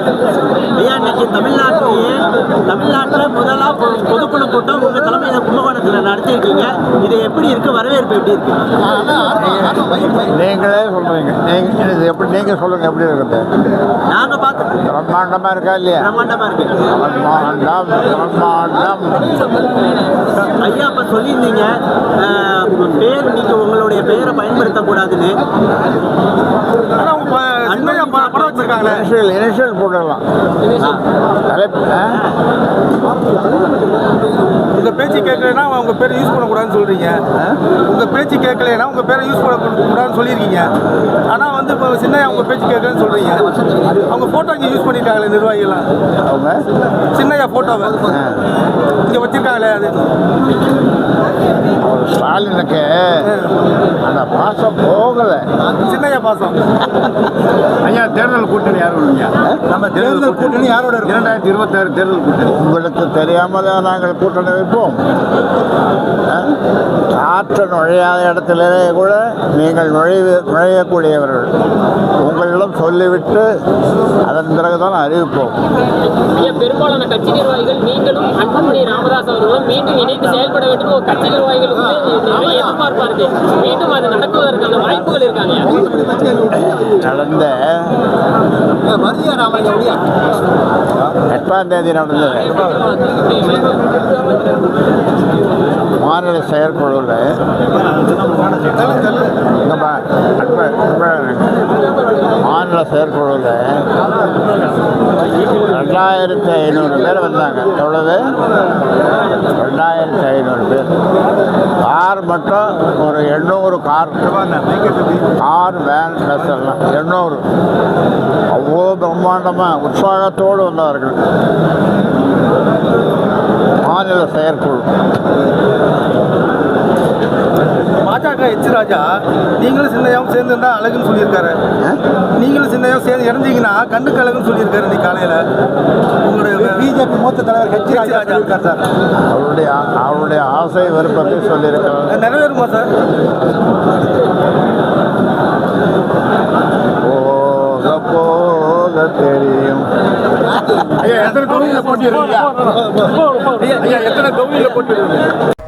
ஐயா இன்னைக்கு தமிழ்நாட்டிலேயே தமிழ்நாட்டில் முதலா பொ- பொதுக்குழு கூட்டம் உங்க தலைமையில கும்பகோணத்தில் நடத்திருக்கீங்க இது எப்படி இருக்கு? வரவேற்பு எப்படி இருக்கு? நீங்களே சொல்றீங்க. நீங்க இது எப்படி நீங்க சொல்லுங்க எப்படி இருக்குது? நாங்க பார்த்து பிரம்மாண்டமா இருக்கா இல்லையா? பிரம்மாண்டமா இருக்கு. பிரம்மாண்டம் பிரம்மாண்டம். ஐயா இப்ப சொல்லியிருந்தீங்க பேர் நீங்க உங்களுடைய பெயரை பயன்படுத்தக்கூடாதுன்னு. படம் வச்சிருக்காங்களே. இனிஷியல் இனிஷியல் போட்டுடலாம். தலைப்பு ஆ? உங்க பேச்சு கேட்கலன்னா உங்க பேரை யூஸ் பண்ணக்கூடாதுன்னு சொல்றீங்க. உங்க பேச்சு கேட்கலன்னா உங்க பேரை யூஸ் பண்ணக்கூடாதுன்னு சொல்லியிருக்கீங்க. ஆனா வந்து இப்போ சின்ன உங்க பேச்சு கேட்கலன்னு சொல்றீங்க. அவங்க போட்டோ இங்க யூஸ் பண்ணிருக்காங்களே நிர்வாகிகள்லாம். அவங்க? சின்னையா போட்டோவை இங்க வச்சிருக்காங்களே அது. ஸ்டாலினுக்கு அந்த பாசம் போகல. சின்னையா பாசம். தேர்தல் கூட்டணி யார் வருவீங்க நம்ம தேர்தல் கூட்டணி யாரோட? இரண்டாயிரத்தி இருபத்தாறு தேர்தல் கூட்டணி. உங்களுக்கு தெரியாமலே நாங்கள் கூட்டணி வைப்போம்? காற்று நுழையாத இடத்திலே கூட நீங்கள் நுழைவு நுழையக்கூடியவர்கள். உங்களிடம் சொல்லிவிட்டு அதன் பிறகுதான் அறிவிப்போம். பெரும்பாலான கட்சி நிர்வாகிகள் நீங்களும் அன்புமணி ராமதாஸ் அவர்களும் மீண்டும் இணைந்து செயல்பட வேண்டும். கட்சி இருக்கு மீண்டும் அது இருக்காங்க நடந்த எட்டாம் தேதி நடந்தது. மாநில செயற்குழுவில் செயற்குழுவில் ரெண்டாயிரத்தி ஐநூறு பேர் வந்தாங்க. எவ்வளவு? ரெண்டாயிரத்தி ஐநூறு பேர். கார் மட்டும் ஒரு எண்ணூறு கார். கார் வேன் பஸ் எல்லாம். எண்ணூறு. அவ்வளோ பிரம்மாண்டமாக உற்சாகத்தோடு வந்தார்கள் மாநில செயற்குழு. பாஜக எச் ராஜா நீங்களும் சின்னையாவும் சேர்ந்து இருந்தா அழகுன்னு சொல்லியிருக்காரு. நீங்களும் சின்னையாவும் சேர்ந்து இறந்தீங்கன்னா கண்ணுக்கு அழகுன்னு சொல்லியிருக்காரு இன்னைக்கு காலையில. உங்களுடைய பிஜேபி மூத்த தலைவர் ஹெச் ராஜா சொல்லியிருக்காரு சார். அவருடைய அவருடைய ஆசை விருப்பத்தை சொல்லியிருக்கிறார். அது நிறைவேறுமா சார்? போக போக தெரியும். ஐயா எத்தனை தொகுதியில் போட்டிடுறீங்க ஐயா எத்தனை தொகுதியில் போட்டிடுறீங்க